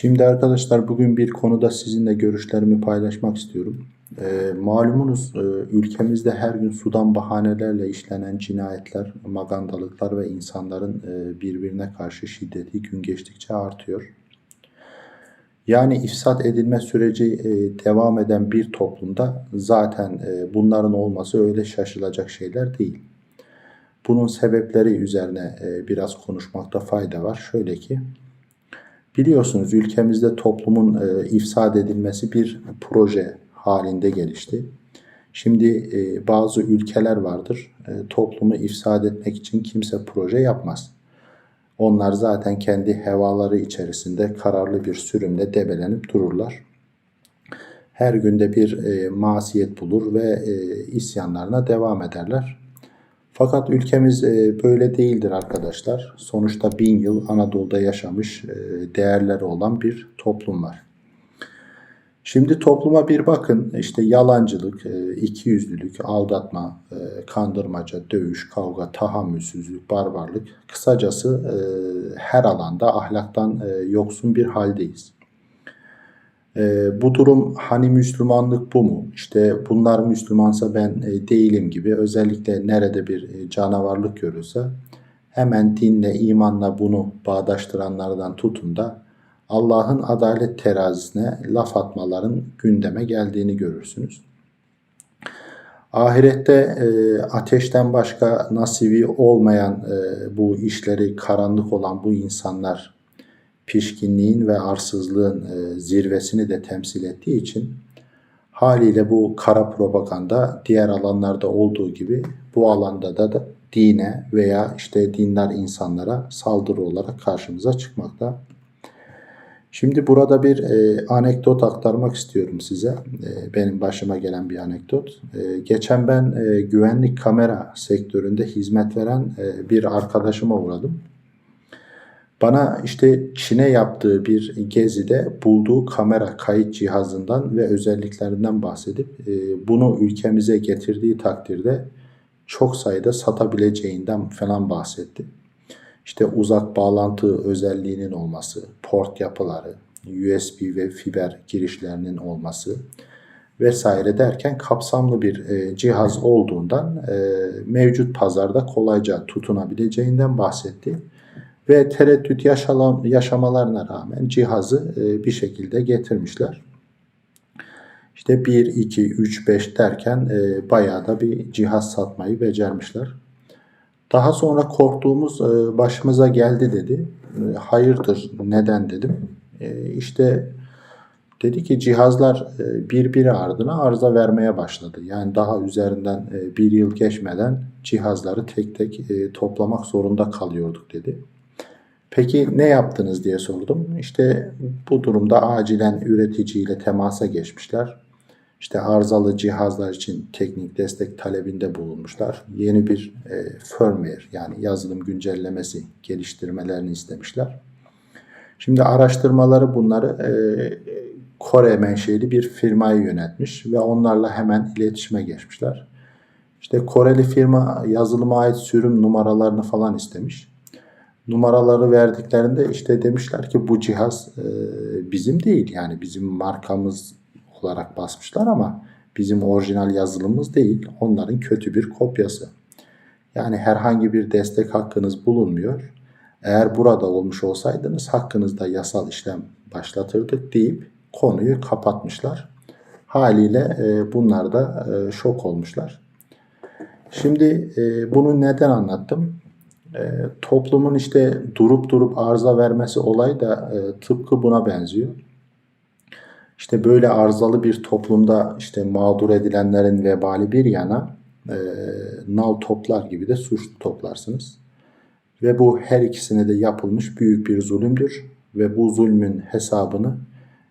Şimdi arkadaşlar bugün bir konuda sizinle görüşlerimi paylaşmak istiyorum. Ee, malumunuz e, ülkemizde her gün sudan bahanelerle işlenen cinayetler, magandalıklar ve insanların e, birbirine karşı şiddeti gün geçtikçe artıyor. Yani ifsat edilme süreci e, devam eden bir toplumda zaten e, bunların olması öyle şaşılacak şeyler değil. Bunun sebepleri üzerine e, biraz konuşmakta fayda var. Şöyle ki, biliyorsunuz ülkemizde toplumun e, ifsad edilmesi bir proje halinde gelişti. Şimdi e, bazı ülkeler vardır, e, toplumu ifsad etmek için kimse proje yapmaz. Onlar zaten kendi hevaları içerisinde kararlı bir sürümle debelenip dururlar. Her günde bir e, masiyet bulur ve e, isyanlarına devam ederler. Fakat ülkemiz e, böyle değildir arkadaşlar. Sonuçta bin yıl Anadolu'da yaşamış e, değerleri olan bir toplum var. Şimdi topluma bir bakın işte yalancılık, e, ikiyüzlülük, aldatma, kandırmaca, dövüş, kavga, tahammülsüzlük, barbarlık kısacası her alanda ahlaktan yoksun bir haldeyiz. Bu durum hani Müslümanlık bu mu? İşte bunlar Müslümansa ben değilim gibi özellikle nerede bir canavarlık görülse hemen dinle, imanla bunu bağdaştıranlardan tutun da Allah'ın adalet terazisine laf atmaların gündeme geldiğini görürsünüz. Ahirette e, ateşten başka nasibi olmayan e, bu işleri karanlık olan bu insanlar pişkinliğin ve arsızlığın e, zirvesini de temsil ettiği için haliyle bu kara propaganda diğer alanlarda olduğu gibi bu alanda da, da dine veya işte dindar insanlara saldırı olarak karşımıza çıkmakta. Şimdi burada bir e, anekdot aktarmak istiyorum size. E, benim başıma gelen bir anekdot. E, geçen ben e, güvenlik kamera sektöründe hizmet veren e, bir arkadaşıma uğradım. Bana işte Çin'e yaptığı bir gezide bulduğu kamera kayıt cihazından ve özelliklerinden bahsedip e, bunu ülkemize getirdiği takdirde çok sayıda satabileceğinden falan bahsetti işte uzak bağlantı özelliğinin olması, port yapıları, USB ve fiber girişlerinin olması vesaire derken kapsamlı bir e, cihaz olduğundan e, mevcut pazarda kolayca tutunabileceğinden bahsetti. Ve tereddüt yaşalam, yaşamalarına rağmen cihazı e, bir şekilde getirmişler. İşte 1, 2, 3, 5 derken e, bayağı da bir cihaz satmayı becermişler. Daha sonra korktuğumuz e, başımıza geldi dedi. E, hayırdır neden dedim. E, işte dedi ki cihazlar birbiri ardına arıza vermeye başladı. Yani daha üzerinden bir yıl geçmeden cihazları tek tek toplamak zorunda kalıyorduk dedi. Peki ne yaptınız diye sordum. İşte bu durumda acilen üreticiyle temasa geçmişler işte arızalı cihazlar için teknik destek talebinde bulunmuşlar. Yeni bir e, firmware yani yazılım güncellemesi geliştirmelerini istemişler. Şimdi araştırmaları bunları e, Kore menşeli bir firmayı yönetmiş ve onlarla hemen iletişime geçmişler. İşte Koreli firma yazılıma ait sürüm numaralarını falan istemiş. Numaraları verdiklerinde işte demişler ki bu cihaz e, bizim değil yani bizim markamız olarak basmışlar ama bizim orijinal yazılımımız değil. Onların kötü bir kopyası. Yani herhangi bir destek hakkınız bulunmuyor. Eğer burada olmuş olsaydınız hakkınızda yasal işlem başlatırdık deyip konuyu kapatmışlar. Haliyle e, bunlar da e, şok olmuşlar. Şimdi e, bunu neden anlattım? E, toplumun işte durup durup arıza vermesi olayı da e, tıpkı buna benziyor. İşte böyle arızalı bir toplumda işte mağdur edilenlerin vebali bir yana e, nal toplar gibi de suçlu toplarsınız. Ve bu her ikisine de yapılmış büyük bir zulümdür. Ve bu zulmün hesabını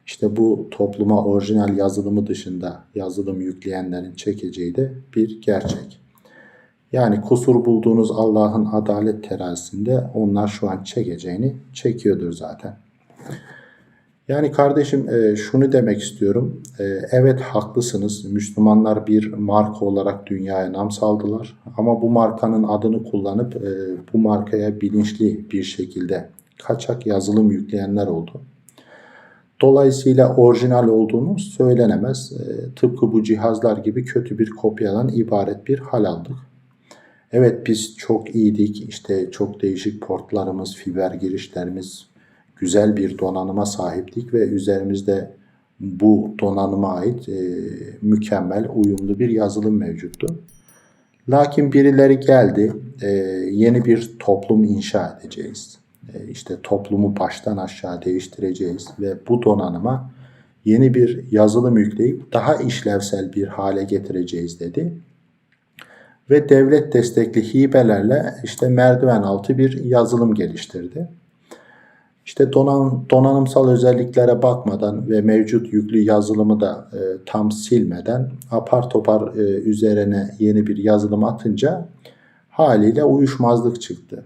işte bu topluma orijinal yazılımı dışında yazılım yükleyenlerin çekeceği de bir gerçek. Yani kusur bulduğunuz Allah'ın adalet terazisinde onlar şu an çekeceğini çekiyordur zaten. Yani kardeşim e, şunu demek istiyorum. E, evet haklısınız. Müslümanlar bir marka olarak dünyaya nam saldılar. Ama bu markanın adını kullanıp e, bu markaya bilinçli bir şekilde kaçak yazılım yükleyenler oldu. Dolayısıyla orijinal olduğunu söylenemez. Tıpkı bu cihazlar gibi kötü bir kopyadan ibaret bir hal aldık. Evet biz çok iyiydik. İşte çok değişik portlarımız, fiber girişlerimiz, güzel bir donanıma sahiptik ve üzerimizde bu donanıma ait e, mükemmel, uyumlu bir yazılım mevcuttu. Lakin birileri geldi, e, yeni bir toplum inşa edeceğiz. E, işte toplumu baştan aşağı değiştireceğiz ve bu donanıma yeni bir yazılım yükleyip daha işlevsel bir hale getireceğiz dedi. Ve devlet destekli hibelerle işte merdiven altı bir yazılım geliştirdi. İşte donan, donanımsal özelliklere bakmadan ve mevcut yüklü yazılımı da e, tam silmeden apar topar e, üzerine yeni bir yazılım atınca haliyle uyuşmazlık çıktı.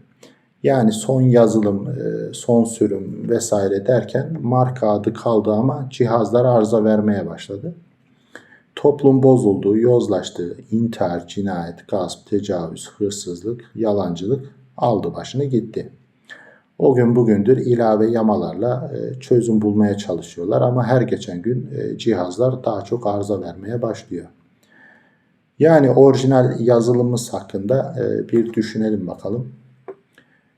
Yani son yazılım, e, son sürüm vesaire derken marka adı kaldı ama cihazlar arıza vermeye başladı. Toplum bozuldu, yozlaştı. İntihar, cinayet, gasp, tecavüz, hırsızlık, yalancılık aldı başını gitti. O gün bugündür ilave yamalarla e, çözüm bulmaya çalışıyorlar ama her geçen gün e, cihazlar daha çok arıza vermeye başlıyor. Yani orijinal yazılımımız hakkında e, bir düşünelim bakalım.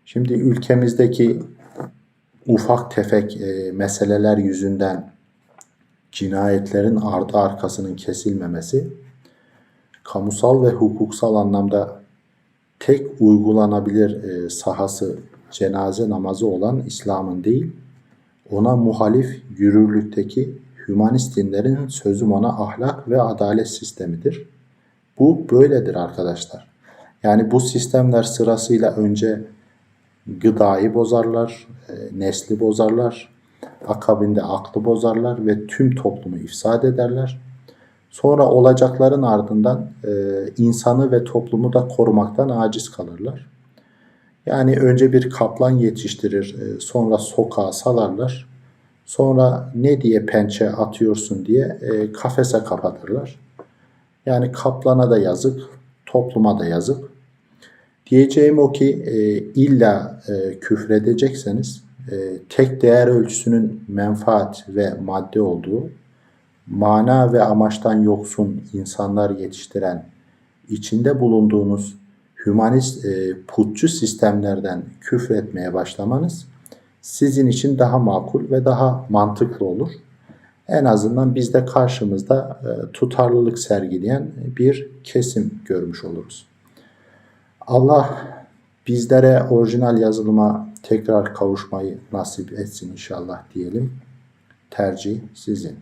Şimdi ülkemizdeki ufak tefek meseleler yüzünden cinayetlerin ardı arkasının kesilmemesi, kamusal ve hukuksal anlamda tek uygulanabilir sahası cenaze namazı olan İslam'ın değil, ona muhalif yürürlükteki hümanist dinlerin sözüm ona ahlak ve adalet sistemidir. Bu böyledir arkadaşlar. Yani bu sistemler sırasıyla önce gıdayı bozarlar, e, nesli bozarlar, akabinde aklı bozarlar ve tüm toplumu ifsad ederler. Sonra olacakların ardından e, insanı ve toplumu da korumaktan aciz kalırlar. Yani önce bir kaplan yetiştirir, e, sonra sokağa salarlar. Sonra ne diye pençe atıyorsun diye e, kafese kapatırlar. Yani kaplana da yazık, topluma da yazık. Diyeceğim o ki e, illa küfredecekseniz tek değer ölçüsünün menfaat ve madde olduğu, mana ve amaçtan yoksun insanlar yetiştiren, içinde bulunduğunuz hümanist e, putçu sistemlerden küfretmeye başlamanız sizin için daha makul ve daha mantıklı olur. En azından biz de karşımızda e, tutarlılık sergileyen bir kesim görmüş oluruz. Allah bizlere orijinal yazılıma tekrar kavuşmayı nasip etsin inşallah diyelim. Tercih sizin.